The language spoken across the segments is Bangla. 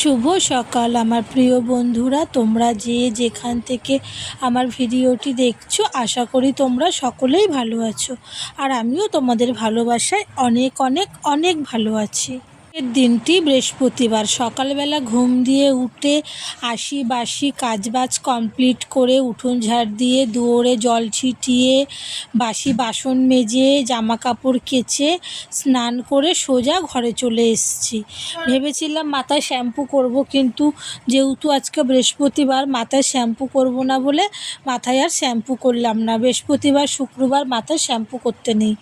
শুভ সকাল, আমার প্রিয় বন্ধুরা। তোমরা যে যেখান থেকে আমার ভিডিওটি দেখছ, আশা করি তোমরা সকলেই ভালো আছো। আর আমিও তোমাদের ভালোবাসায় অনেক অনেক অনেক ভালো আছি। এর দিনটি বৃহস্পতিবার। সকালবেলা ঘুম দিয়ে উঠে আশি বাসি কাজবাজ কমপ্লিট করে উঠোন ঝাড় দিয়ে দুয়ারে জল ছিটিয়ে বাসি বাসন মেজে জামা কাপড় কেচে স্নান করে সোজা ঘরে চলে এসেছি। ভেবেছিলাম মাথায় শ্যাম্পু করব কিন্তু যেহেতু আজকে বৃহস্পতিবার মাথায় শ্যাম্পু করব না বলে মাথায় আর শ্যাম্পু করলাম না। বৃহস্পতিবার, শুক্রবার মাথায় শ্যাম্পু করতে নেই।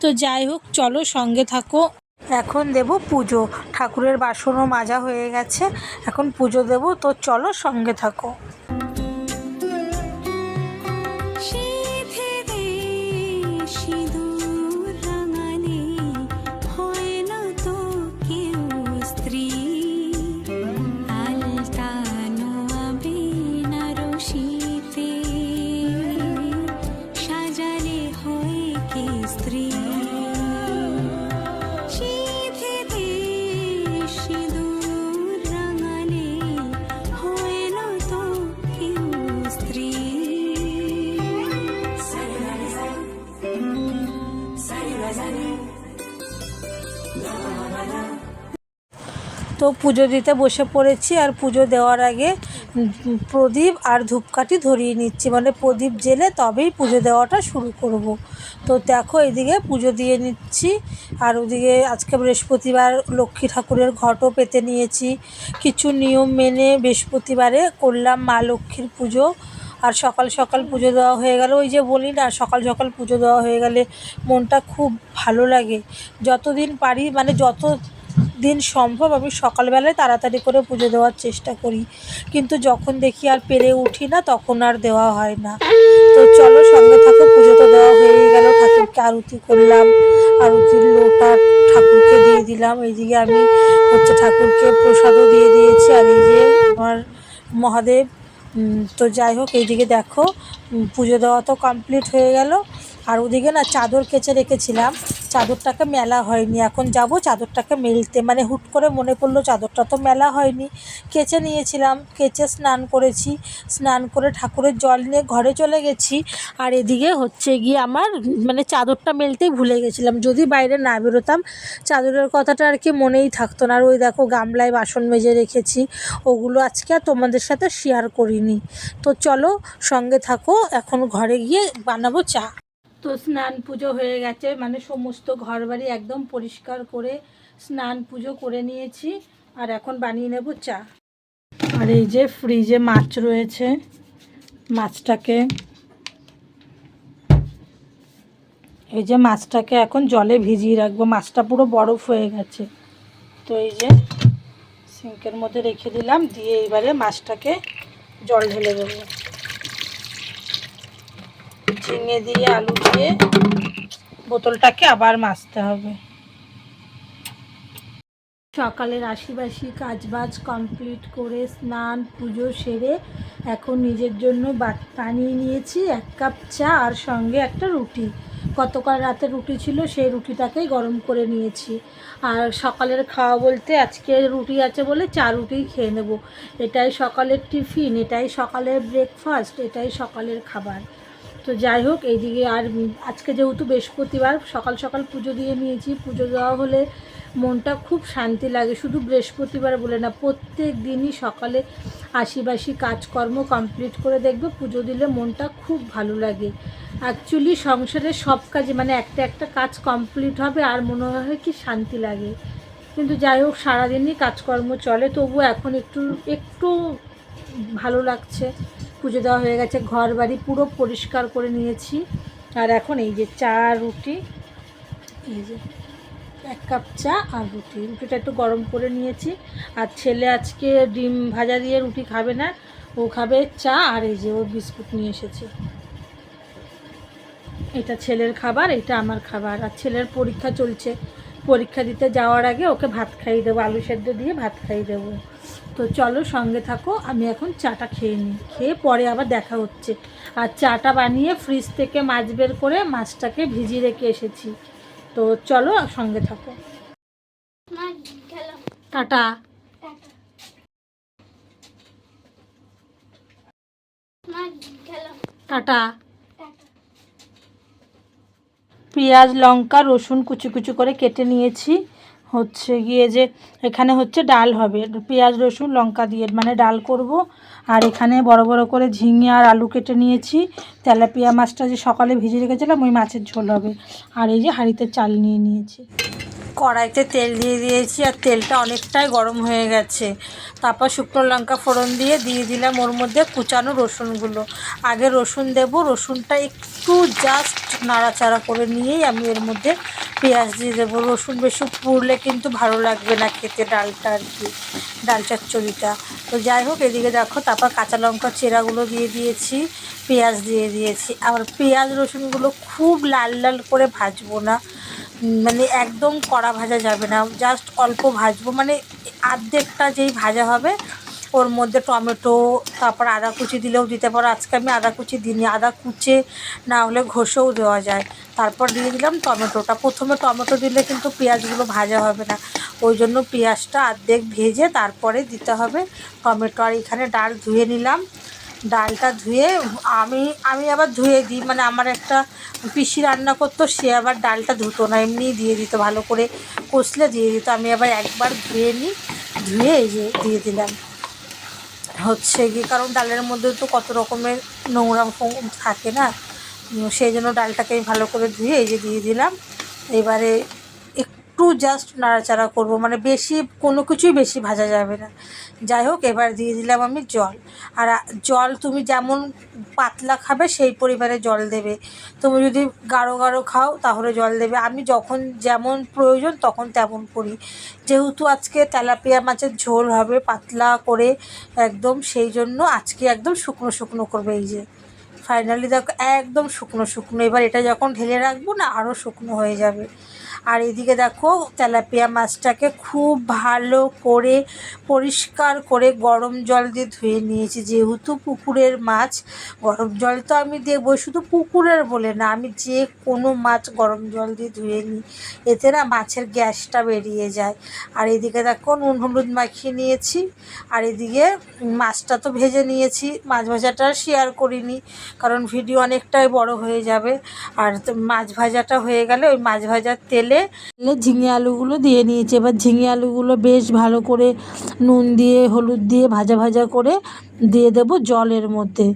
তো যাই হোক, চলো সঙ্গে থাকো। এখন দেব পুজো। ঠাকুরের বাসনও মাজা হয়ে গেছে। এখন পুজো দেব। তো চলো সঙ্গে থাকো। তো পুজো দিতে বসে পড়েছি আর পুজো দেওয়ার আগে প্রদীপ আর ধূপকাঠি ধরিয়ে নিচ্ছি। মানে প্রদীপ জেলে তবেই পুজো দেওয়াটা শুরু করব। তো দেখো, এদিকে পুজো দিয়ে নিচ্ছি আর ওদিকে আজকে বৃহস্পতিবার লক্ষ্মী ঠাকুরের ঘটও পেতে নিয়েছি। কিছু নিয়ম মেনে বৃহস্পতিবারে করলাম মা লক্ষ্মীর পুজো। আর সকাল সকাল পুজো দেওয়া হয়ে গেল। ওই যে বলি না, সকাল সকাল পুজো দেওয়া হয়ে গেলে মনটা খুব ভালো লাগে। যতদিন পারি মানে যত দিন সম্ভব আমি সকালবেলায় তাড়াতাড়ি করে পুজো দেওয়ার চেষ্টা করি। কিন্তু যখন দেখি আর পেরে উঠি না, তখন আর দেওয়া হয় না। তো চলো সঙ্গে থাকো পুজো তো দেওয়া হয়েই গেল। ঠাকুরকে আরতি করলাম। আরতির লোটা ঠাকুরকে দিয়ে দিলাম। এইদিকে আমি হচ্ছে ঠাকুরকে প্রসাদও দিয়ে দিয়েছি। আর এই যে আমার মহাদেব তো যাই হোক এইদিকে দেখো পুজো দেওয়া তো কমপ্লিট হয়ে গেল। আর ওদিকে না চাদর কেচে রেখেছিলাম। চাদরটাকে মেলা হয়নি। এখন যাব চাদরটাকে মেলতে। মানে হুট করে মনে পড়ল চাদরটা তো মেলা হয়নি। কেচে নিয়েছিলাম। কেচে স্নান করেছি। স্নান করে ঠাকুরের জল নিয়ে ঘরে চলে গেছি। আর এদিকে হচ্ছে গিয়ে আমার মানে চাদরটা মেলতেই ভুলে গেছিলাম। যদি বাইরে না বেরোতাম, চাদরের কথাটা আর কি মনেই থাকতো না। আর ওই দেখো গামলায় বাসন মেজে রেখেছি। ওগুলো আজকে আর তোমাদের সাথে শেয়ার করিনি। তো চলো সঙ্গে থাকো। এখন ঘরে গিয়ে বানাবো চা। তো স্নান পুজো হয়ে গেছে মানে সমস্ত ঘর বাড়ি একদম পরিষ্কার করে স্নান পুজো করে নিয়েছি, আর এখন বানিয়ে নেব চা। আর এই যে ফ্রিজে মাছ রয়েছে, মাছটাকে, এই যে মাছটাকে এখন জলে ভিজিয়ে রাখব, মাছটা পুরো বরফ হয়ে গেছে। তো এই যে সিঙ্কের মধ্যে রেখে দিলাম, দিয়ে এবারে মাছটাকে জল ঢেলে দেবো। ঝিঙে দিয়ে আলু দিয়ে বোতলটাকে আবার মাজতে হবে। সকালের আশিবাসি কাজবাজ কমপ্লিট করে স্নান, পুজো সেরে এখন নিজের জন্য বানিয়ে নিয়েছি এক কাপ চা আর সঙ্গে একটা রুটি। গতকাল রাতে রুটি ছিল, সেই রুটিটাকেই গরম করে নিয়েছি। আর সকালের খাওয়া বলতে আজকে রুটি আছে বলে চা রুটিই খেয়ে নেব। এটাই সকালের টিফিন, এটাই সকালের ব্রেকফাস্ট এটাই সকালের খাবার। তো যাই হোক, এইদিকে আর আজকে যেহেতু বৃহস্পতিবার, সকাল সকাল পুজো দিয়ে নিয়েছি। পুজো দেওয়া হলে মনটা খুব শান্তি লাগে, শুধু বৃহস্পতিবার বলে না, প্রত্যেক দিনই সকালে আশিবাসি কাজকর্ম কমপ্লিট করে দেখবে, পুজো দিলে মনটা খুব ভালো লাগে। অ্যাকচুয়ালি সংসারের সব কাজে মানে একটা একটা কাজ কমপ্লিট হবে আর মনে হয় কি শান্তি লাগে। কিন্তু যাই হোক, সারাদিনই কাজকর্ম চলে তবু এখন একটু একটু ভালো লাগছে। পুজো দেওয়া হয়ে গেছে ঘর বাড়ি পুরো পরিষ্কার করে নিয়েছি। আর এখন এই যে চা, রুটি, এই যে এক কাপ চা আর রুটি। রুটিটা একটু গরম করে নিয়েছি। আর ছেলে আজকে ডিম ভাজা দিয়ে রুটি খাবে না, ও খাবে চা আর এই যে ও বিস্কুট নিয়ে এসেছে। এটা ছেলের খাবার, এটা আমার খাবার। আর ছেলের পরীক্ষা চলছে। পরীক্ষা দিতে যাওয়ার আগে ওকে ভাত খাইয়ে দেবো, আলু সেদ্ধ দিয়ে ভাত খাইয়ে দেবো। তো চলো সঙ্গে থাকো আমি এখন চাটা খেয়ে নিই। খেয়ে পরে আবার দেখা হচ্ছে। আর চাটা বানিয়ে ফ্রিজ থেকে মাছ বের করে মাছটাকে ভিজিয়ে রেখে এসেছি। তো চলো সঙ্গে থাকো। টাটা। টাটা। পেঁয়াজ লঙ্কা রসুন কুচি কুচি করে কেটে নিয়েছি। হচ্ছে গিয়ে যে এখানে হচ্ছে ডাল হবে। পেঁয়াজ, রসুন, লঙ্কা দিয়ে মানে ডাল করব। আর এখানে বড় বড় করে ঝিঙে আর আলু কেটে নিয়েছি। তেলাপিয়া মাছটা যে সকালে ভিজে রেখেছিলাম, ওই মাছের ঝোল হবে। আর এই যে হাঁড়িতে চাল নিয়ে নিয়েছি। কড়াইতে তেল দিয়ে দিয়েছি আর তেলটা অনেকটাই গরম হয়ে গেছে। তারপর শুকনো লঙ্কা ফোড়ন দিয়ে দিয়ে দিলাম ওর মধ্যে কুচানো রসুনগুলো। আগে রসুন দেব, রসুনটা একটু জাস্ট নাড়াচাড়া করে নিয়েই আমি এর মধ্যে পেঁয়াজ দিয়ে দেবো। রসুন বেশি পুড়লে কিন্তু ভালো লাগবে না খেতে ডালটা আর কি ডাল চচ্চড়িটা তো যাই হোক, এদিকে দেখো, তারপর কাঁচা লঙ্কা চেরাগুলো দিয়ে দিয়েছি, পেঁয়াজ দিয়ে দিয়েছি। আবার পেঁয়াজ রসুনগুলো খুব লাল লাল করে ভাজবো না। মানে একদম কড়া ভাজা যাবে না। জাস্ট অল্প ভাজবো। মানে আর্ধেকটা যেই ভাজা হবে, ওর মধ্যে টমেটো, তারপর আদা কুচি দিলেও দিতে পারো। আজকে আমি আদা কুচি দিইনি। আদা কুচে না হলে ঘষেও দেওয়া যায়। তারপর দিয়ে দিলাম টমেটোটা। প্রথমে টমেটো দিলে কিন্তু পেঁয়াজগুলো ভাজা হবে না। ওই জন্য পেঁয়াজটা আর্ধেক ভেজে তারপরে দিতে হবে টমেটো। আর এখানে ডাল ধুয়ে নিলাম। ডালটা ধুয়ে আমি আমি আবার ধুয়ে দিই। মানে আমার একটা পিসি রান্না করতো, সে আবার ডালটা ধুতো না, এমনিই দিয়ে দিত, ভালো করে কষলে দিয়ে দিত। আমি আবার একবার ধুয়ে নিই, ধুয়ে এই যে দিয়ে দিলাম। হচ্ছে কি, কারণ ডালের মধ্যে তো কত রকমের নোংরা থাকে না সেই জন্য ডালটাকে ভালো করে ধুয়ে এই যে দিয়ে দিলাম। এবারে একটু জাস্ট নাড়াচাড়া করব। মানে বেশি, কোনো কিছুই বেশি ভাজা যাবে না। যাই হোক, এবার দিয়ে দিলাম আমি জল। আর জল তুমি যেমন পাতলা খাবে, সেই পরিমাণে জল দেবে। তুমি যদি গাঢ় গাঢ় খাও, তাহলে জল দেবে। আমি যখন যেমন প্রয়োজন তখন তেমন করি। যেহেতু আজকে তেলাপিয়া মাছের ঝোল হবে পাতলা করে একদম, সেই জন্য আজকে একদম শুকনো শুকনো করবে এই যে। ফাইনালি দেখো, একদম শুকনো শুকনো। এবার এটা যখন ঢেলে রাখব না আরও শুকনো হয়ে যাবে। আর এদিকে দেখো তেলাপিয়া মাছটাকে খুব ভালো করে পরিষ্কার করে গরম জল দিয়ে ধুয়ে নিয়েছি। যেহেতু পুকুরের মাছ, গরম জল তো আমি দেবো শুধু পুকুরের বলে না, আমি যে কোনো মাছ গরম জল দিয়ে ধুয়ে নিই এতে না মাছের গ্যাসটা বেরিয়ে যায়। আর এদিকে দেখো নুন হলুদ মাখিয়ে নিয়েছি, আর এদিকে মাছটা তো ভেজে নিয়েছি, মাছ ভাজাটা শেয়ার করিনি, কারণ ভিডিও অনেকটাই বড় হয়ে যাবে। আর মাছ ভাজাটা হয়ে গেলে ওই মাছ ভাজার তেলে তেলে ঝিঙে আলুগুলো দিয়ে নিয়েছি। এবার ঝিঙে আলুগুলো বেশ ভালো করে নুন দিয়ে, হলুদ দিয়ে ভাজা ভাজা করে দিয়ে দেবো জলের মধ্যে।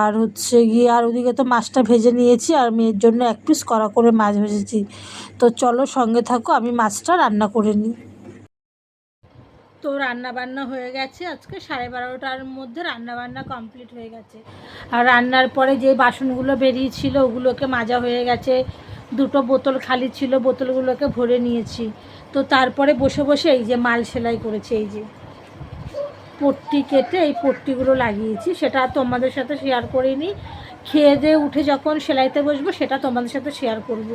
আর হচ্ছে গিয়ে, আর ওদিকে তো মাছটা ভেজে নিয়েছি আর মেয়ের জন্য এক পিস কড়া করে মাছ ভেজেছি। তো চলো সঙ্গে থাকো, আমি মাছটা রান্না করে নিই। তো রান্না বান্না হয়ে গেছে। আজকে সাড়ে বারোটার মধ্যে রান্না বান্না কমপ্লিট হয়ে গেছে। আর রান্নার পরে যে বাসনগুলো বেরিয়েছিল, ওগুলোকে মাজা হয়ে গেছে। দুটো বোতল খালি ছিল, বোতলগুলোকে ভরে নিয়েছি। তো তারপরে বসে বসে এই যে মাল সেলাই করেছে, এই যে পট্টি কেটে এই পট্টিগুলো লাগিয়েছি। সেটা তোমাদের সাথে শেয়ার করিনি। খেয়ে দিয়ে উঠে যখন সেলাইতে বসবো, সেটা তোমাদের সাথে শেয়ার করব।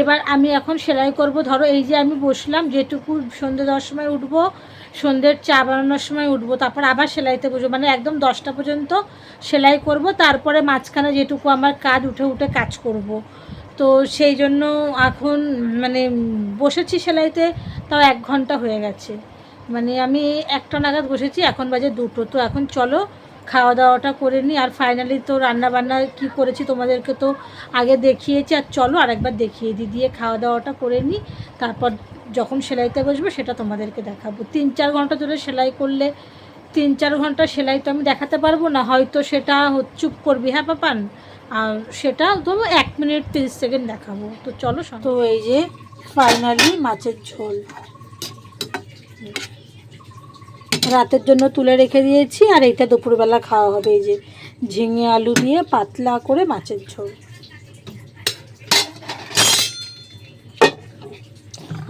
এবার আমি এখন সেলাই করব। ধরো এই যে আমি বসলাম, যেটুকু সন্ধ্যে দশ সময় উঠবো, সন্ধ্যের চা বানানোর সময় উঠবো, তারপর আবার সেলাইতে বসবো। মানে একদম দশটা পর্যন্ত সেলাই করব, তারপরে মাঝখানে যেটুকু আমার কাজ উঠে উঠে কাজ করব। তো সেই জন্য এখন মানে বসেছি সেলাইতে, তাও এক ঘণ্টা হয়ে গেছে। মানে আমি একটা নাগাদ বসেছি, এখন বাজে দুটো। তো এখন চলো খাওয়া দাওয়াটা করে নিই। আর ফাইনালি তো রান্না বান্না কী করেছি তোমাদেরকে তো আগে দেখিয়েছি। আর চলো আরেকবার দেখিয়ে দিই, দিয়ে খাওয়া দাওয়াটা করে নিই। তারপর যখন সেলাইতে বসবো, সেটা তোমাদেরকে দেখাবো। তিন চার ঘণ্টা ধরে সেলাই করলে তিন চার ঘণ্টা সেলাই তো আমি দেখাতে পারব না। হয়তো সেটা চুপ করবি হ্যাঁ পাপান? আর সেটা তো এক মিনিট তিরিশ সেকেন্ড দেখাবো। তো চলো। তো এই যে ফাইনালি মাছের ঝোল। রাতের জন্য তুলে রেখে দিয়েছি, আর এইটা দুপুরবেলা খাওয়া হবে। এই যে ঝিঙে আলু দিয়ে পাতলা করে মাছের ঝোল।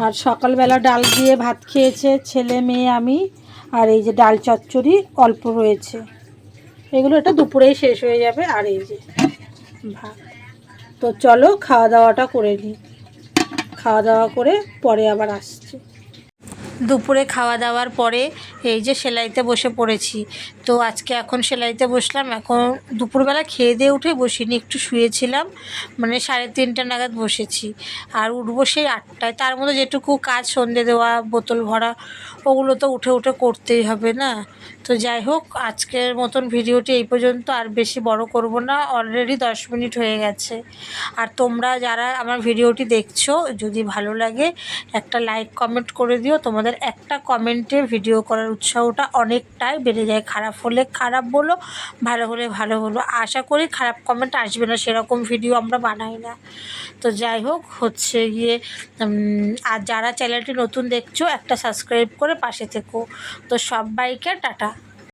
আর সকালবেলা ডাল দিয়ে ভাত খেয়েছে ছেলে, মেয়ে, আমি। আর এই যে ডাল চচ্চড়ি অল্প রয়েছে। এগুলো এটা দুপুরেই শেষ হয়ে যাবে। আর এই যে ভাত। তো চলো খাওয়া দাওয়াটা করে নিই। খাওয়া দাওয়া করে পরে আবার আসছি। দুপুরে খাওয়া দাওয়ার পরে এই যে সেলাইতে বসে পড়েছি। তো আজকে এখন সেলাইতে বসলাম। এখন দুপুরবেলা খেয়ে দিয়ে উঠে বসিনি, একটু শুয়েছিলাম। মানে সাড়ে তিনটে নাগাদ বসেছি। আর উঠবো সেই আটটায়। তার মধ্যে যেটুকু কাজ, সন্ধে দেওয়া, বোতল ভরা, ওগুলো তো উঠে উঠে করতেই হবে না? তো যাই হোক, আজকের মতন ভিডিওটি এই পর্যন্ত। আর বেশি বড় করব না অলরেডি দশ মিনিট হয়ে গেছে। আর তোমরা যারা আমার ভিডিওটি দেখছ, যদি ভালো লাগে, একটা লাইক কমেন্ট করে দিও। তোমাদের একটা কমেন্টে ভিডিও করার উৎসাহটা অনেকটাই বেড়ে যায়। খারাপ হলে খারাপ বলো, ভালো হলে ভালো বলো। আশা করি খারাপ কমেন্ট আসবে না, সেরকম ভিডিও আমরা বানাই না। তো যাই হোক, হচ্ছে গিয়ে আর যারা চ্যানেলটি নতুন দেখছ, একটা সাবস্ক্রাইব করে পাশে থেকো। তো সবাইকে টাটা।